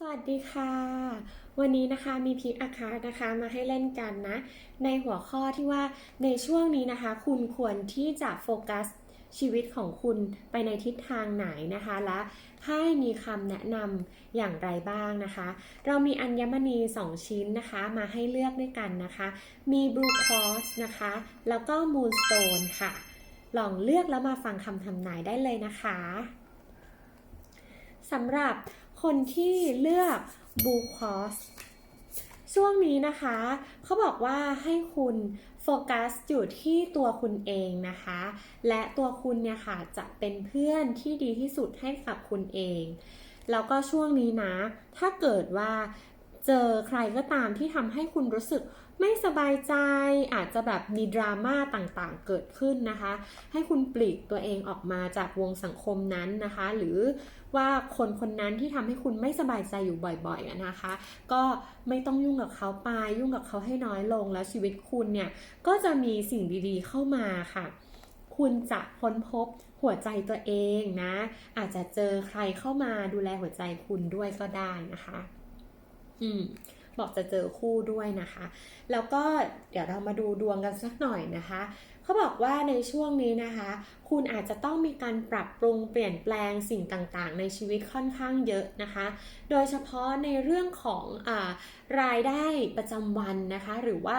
สวัสดีค่ะ วันนี้นะคะมีพิกอาคานะคะมาให้เล่นกันนะ ในหัวข้อที่ว่าในช่วงนี้นะคะ คุณควรที่จะโฟกัสชีวิตของคุณไปในทิศทางไหนนะคะ และให้มีคำแนะนำอย่างไรบ้างนะคะ เรามีอัญมณี 2 ชิ้นนะคะ มาให้เลือกด้วยกันนะคะ มี Blue Cross นะคะ แล้วก็ Moonstone ค่ะ ลองเลือกแล้วมาฟังคำทำนายได้เลยนะคะสำหรับ คนที่เลือกบูคอสช่วงนี้นะคะ เขาบอกว่าให้คุณโฟกัสอยู่ที่ตัวคุณเองนะคะ และตัวคุณเนี่ยค่ะจะเป็นเพื่อนที่ดีที่สุดให้กับคุณเอง แล้วก็ช่วงนี้นะ ถ้าเกิดว่า เจอใครก็ตามที่ทำให้คุณรู้สึกไม่สบายใจ อาจจะแบบมีดราม่าต่างๆ เกิดขึ้นนะคะ ให้คุณปลีกตัวเองออกมาจากวงสังคมนั้นนะคะ หรือว่าคนคนนั้นที่ทำให้คุณไม่สบายใจอยู่บ่อยๆนะคะ ก็ไม่ต้องยุ่งกับเขาไป ยุ่งกับเขาให้น้อยลงแล้วชีวิตคุณเนี่ยก็จะมีสิ่งดีๆเข้ามาค่ะคุณจะค้นพบหัวใจตัวเองนะ อาจจะเจอใครเข้ามาดูแลหัวใจคุณด้วยก็ได้นะคะ อืมบอกจะเจอคู่ด้วยนะคะ แล้วก็เดี๋ยวเรามาดูดวงกันสักหน่อยนะคะ เขาบอกว่าในช่วงนี้นะคะ คุณอาจจะต้องมีการปรับปรุงเปลี่ยนแปลงสิ่งต่างๆ ในชีวิตค่อนข้างเยอะนะคะ โดยเฉพาะในเรื่องของอารายได้ประจำวันนะคะ หรือว่า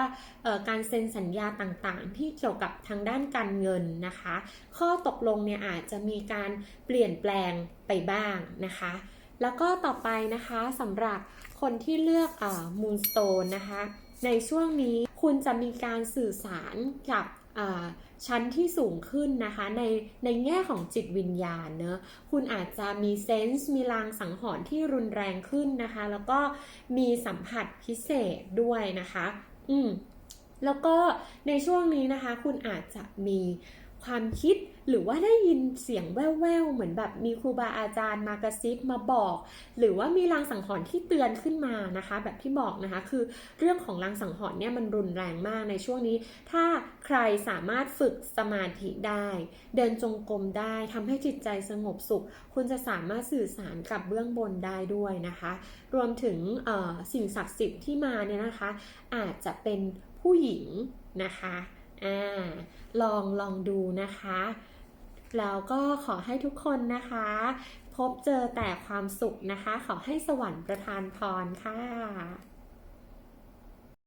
การเซ็นสัญญาต่างๆ ที่เกี่ยวกับทางด้านการเงินนะคะ ข้อตกลงเนี่ยอาจจะมีการเปลี่ยนแปลงไปบ้างนะคะ แล้วก็ต่อไปนะคะสำหรับคนที่เลือกมูนสโตนนะคะ ในช่วงนี้คุณจะมีการสื่อสารกับชั้นที่สูงขึ้นนะคะในในแง่ของจิตวิญญาณเนอะคุณอาจจะมีเซนส์มีลางสังหรณ์ที่รุนแรงขึ้นนะคะ แล้วก็มีสัมผัสพิเศษด้วยนะคะ อืมแล้วก็ในช่วงนี้นะคะ คุณอาจจะมี ความคิดหรือว่าได้ยินเสียงแว่วๆ เหมือนแบบมีครูบาอาจารย์มากระซิบมาบอก หรือว่ามีรางสังหรณ์ที่เตือนขึ้นมานะคะ แบบที่บอกนะคะคือเรื่องของรางสังหรณ์เนี่ยมันรุนแรงมากในช่วงนี้ ถ้าใครสามารถฝึกสมาธิได้ เดินจงกรมได้ทำให้จิตใจสงบสุข คุณจะสามารถสื่อสารกับเบื้องบนได้ด้วยนะคะ รวมถึงสิ่งศักดิ์สิทธิ์ที่มาเนี่ยนะคะ อาจจะเป็นผู้หญิงนะคะ อ่าลองลองดูนะคะแล้วก็ขอให้ทุกคนนะคะ พบเจอแต่ความสุขนะคะ ขอให้สวรรค์ประทานพรค่ะ